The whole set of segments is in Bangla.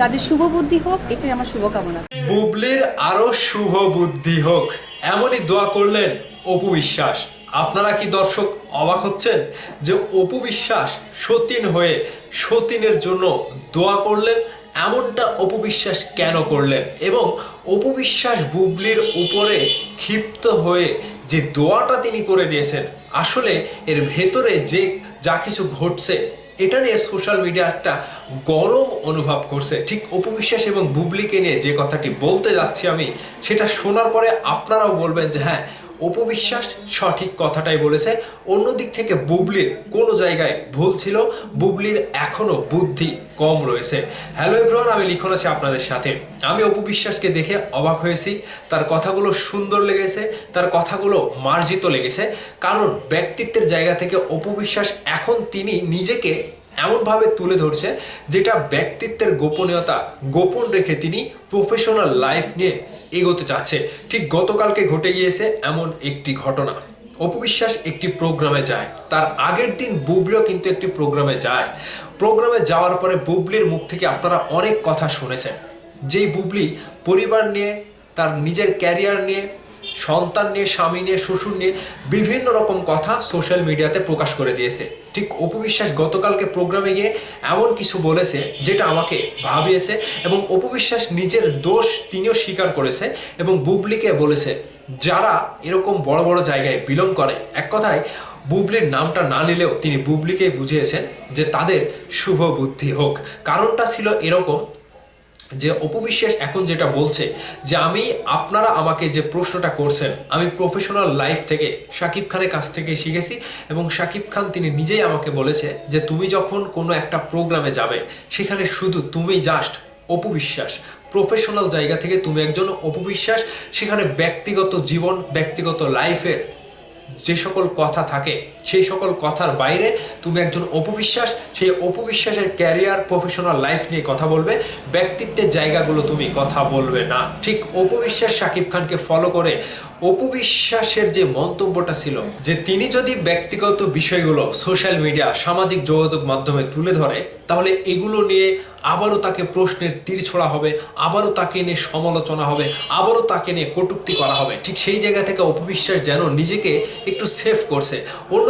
তাদের শুভ বুদ্ধি হোক, এটাই আমার শুভকামনা। বুবলির আরও শুভ বুদ্ধি হোক, এমনই দোয়া করলেন অপু বিশ্বাস। আপনারা কি দর্শক অবাক হচ্ছেন যে অপু বিশ্বাস সতীন হয়ে সতীনের জন্য দোয়া করলেন? এমনটা অপু বিশ্বাস কেন করলেন? এবং অপু বিশ্বাস বুবলির উপরে ক্ষিপ্ত হয়ে যে দোয়াটা তিনি করে দিয়েছেন, আসলে এর ভেতরে যে যা কিছু ঘটছে এটা নিয়ে সোশ্যাল মিডিয়া একটা গরম অনুভব করছে। ঠিক উপবিশ্বাস এবং বুবলিকে নিয়ে যে কথাটি বলতে যাচ্ছি আমি, সেটা শোনার পরে আপনারাও বলবেন যে হ্যাঁ অপবিশ্বাস সঠিক কথাটাই বলেছে। অন্যদিক থেকে বুবলির কোনো জায়গায় ভুল ছিল। বুবলির এখনও বুদ্ধি কম রয়েছে। হ্যালো এভরিওয়ান, আমি লিখন আছি আপনাদের সাথে। আমি অপবিশ্বাসকে দেখে অবাক হয়েছি। তার কথাগুলো সুন্দর লেগেছে, তার কথাগুলো মার্জিত লেগেছে। কারণ ব্যক্তিত্বের জায়গা থেকে অপবিশ্বাস এখন তিনি নিজেকে এমনভাবে তুলে ধরছে যেটা ব্যক্তিত্বের গোপনীয়তা, গোপন রেখে তিনি প্রফেশনাল লাইফ নিয়ে এগোতে চাচ্ছে। ঠিক গতকালকে ঘটে গিয়েছে এমন একটি ঘটনা। অপবিশ্বাস একটি প্রোগ্রামে যায়। তার আগের দিন বুবলিও কিন্তু একটি প্রোগ্রামে যায়। প্রোগ্রামে যাওয়ার পরে বুবলির মুখ থেকে আপনারা অনেক কথা শুনেছেন। যেই বুবলি পরিবার নিয়ে, তার নিজের ক্যারিয়ার নিয়ে সন্তান নিয়ে, স্বামী নিয়ে, শ্বশুর নিয়ে বিভিন্ন রকম কথা সোশ্যাল মিডিয়াতে প্রকাশ করে দিয়েছে। ঠিক অপবিশ্বাস গতকালকে প্রোগ্রামে গিয়ে এমন কিছু বলেছে যেটা আমাকে ভাবিয়েছে এবং অপবিশ্বাস নিজের দোষ তিনিও স্বীকার করেছে এবং বুবলিকে বলেছে, যারা এরকম বড় বড় জায়গায় বিলং করে, এক কথায়, বুবলির নামটা না নিলেও তিনি বুবলিকে বুঝিয়েছেন যে তাদের শুভ বুদ্ধি হোক। কারণটা ছিল এরকম যে অপবিশ্বাস এখন যেটা বলছে যে আমি, আপনারা আমাকে যে প্রশ্নটা করছেন, আমি প্রফেশনাল লাইফ থেকে, শাকিব খানের কাছ থেকে শিখেছি এবং শাকিব খান তিনি নিজেই আমাকে বলেছে যে তুমি যখন কোনো একটা প্রোগ্রামে যাবে, সেখানে শুধু তুমি জাস্ট অপবিশ্বাস। প্রফেশনাল জায়গা থেকে তুমি একজন অপবিশ্বাস, সেখানে ব্যক্তিগত জীবন, ব্যক্তিগত লাইফের যে সকল কথা থাকে সেই সকল কথার বাইরে তুমি একজন অপবিশ্বাস, সেই অপবিশ্বাসের ক্যারিয়ার প্রফেশনাল লাইফ নিয়ে কথা বলবে। ব্যক্তিত্বের জায়গাগুলো তুমি কথা বলবে না। ঠিক অপবিশ্বাস শাকিব খানকে ফলো করে অপবিশ্বাসের যে মন্তব্যটা ছিল, যে তিনি যদি ব্যক্তিগত বিষয়গুলো সোশ্যাল মিডিয়া সামাজিক যোগাযোগ মাধ্যমে তুলে ধরে, তাহলে এগুলো নিয়ে আবারও তাকে প্রশ্নের তীর ছোড়া হবে, আবারও তাকে নিয়ে সমালোচনা হবে, আবারও তাকে নিয়ে কটূক্তি করা হবে। ঠিক সেই জায়গা থেকে অপবিশ্বাস যেন নিজেকে একটু সেভ করছে।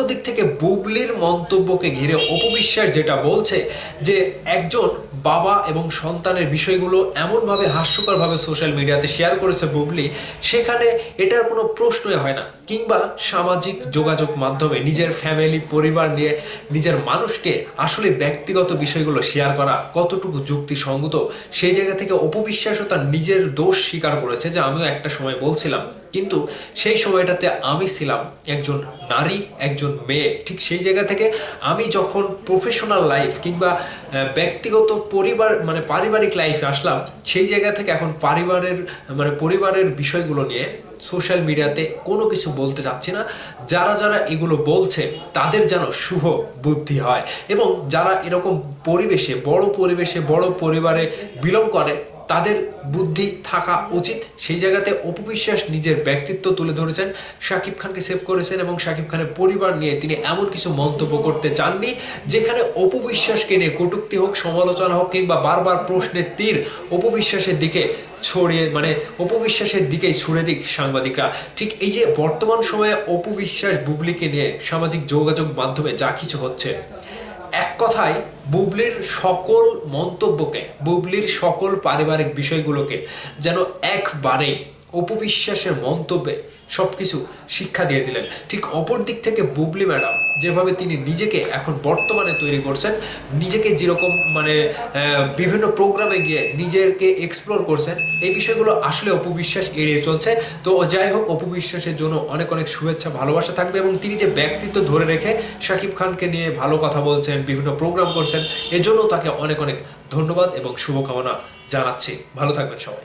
অন্যদিক থেকে বুবলির মন্তব্যকে ঘিরে অপবিশ্বাস যেটা বলছে যে একজন বাবা এবং সন্তানের বিষয়গুলো এমনভাবে হাস্যকরভাবে সোশ্যাল মিডিয়াতে শেয়ার করেছে বুবলি, সেখানে এটার কোনো প্রশ্নই হয় না। কিংবা সামাজিক যোগাযোগ মাধ্যমে নিজের ফ্যামিলি, পরিবার নিয়ে নিজের মানুষকে আসলে ব্যক্তিগত বিষয়গুলো শেয়ার করা কতটুকু যুক্তিসঙ্গত, সেই জায়গা থেকে অপবিশ্বাসও তার নিজের দোষ স্বীকার করেছে যে আমিও একটা সময় বলছিলাম। কিন্তু সেই সময়টাতে আমি ছিলাম একজন নারী, একজন মেয়ে। ঠিক সেই জায়গা থেকে আমি যখন প্রফেশনাল লাইফ কিংবা ব্যক্তিগত পরিবার মানে পারিবারিক লাইফে আসলাম, সেই জায়গা থেকে এখন পরিবারের মানে পরিবারের বিষয়গুলো নিয়ে সোশ্যাল মিডিয়াতে কোনো কিছু বলতে চাচ্ছি না। যারা যারা এগুলো বলছে, তাদের যেন শুভ বুদ্ধি হয় এবং যারা এরকম পরিবেশে, বড় পরিবেশে, বড় পরিবারে বিলং করে তাদের বুদ্ধি থাকা উচিত। সেই জায়গাতে অপবিশ্বাস নিজের ব্যক্তিত্ব তুলে ধরেছেন, শাকিব খানকে সেভ করেছেন এবং শাকিব খানের পরিবার নিয়ে তিনি এমন কিছু মন্তব্য করতে চাননি, যেখানে অপবিশ্বাসকে নিয়ে কটূক্তি হোক, সমালোচনা হোক কিংবা বারবার প্রশ্নের তীর অপবিশ্বাসের দিকে ছড়িয়ে মানে অপবিশ্বাসের দিকেই ছুড়ে দিক সাংবাদিকরা। ঠিক এই যে বর্তমান সময়ে অপবিশ্বাস বুবলিকে নিয়ে সামাজিক যোগাযোগ মাধ্যমে যা কিছু হচ্ছে, এক কথায় বুবলির সকল মন্তব্যকে বুবলির সকল পারিবারিক বিষয়গুলোকে যেন একবারে অপবিশ্বাসের মন্তব্যে সবকিছু শিক্ষা দিয়ে দিলেন। ঠিক অপর দিক থেকে বুবলি ম্যাডাম যেভাবে তিনি নিজেকে এখন বর্তমানে তৈরি করছেন, নিজেকে যেরকম মানে বিভিন্ন প্রোগ্রামে গিয়ে নিজেকে এক্সপ্লোর করছেন, এই বিষয়গুলো আসলে অপবিশ্বাস এড়িয়ে চলছে। তো যাই হোক, অপবিশ্বাসের জন্য অনেক অনেক শুভেচ্ছা, ভালোবাসা থাকবে এবং তিনি যে ব্যক্তিত্ব ধরে রেখে শাকিব খানকে নিয়ে ভালো কথা বলছেন, বিভিন্ন প্রোগ্রাম করছেন, এজন্য তাকে অনেক অনেক ধন্যবাদ এবং শুভকামনা জানাচ্ছি। ভালো থাকবেন সবাই।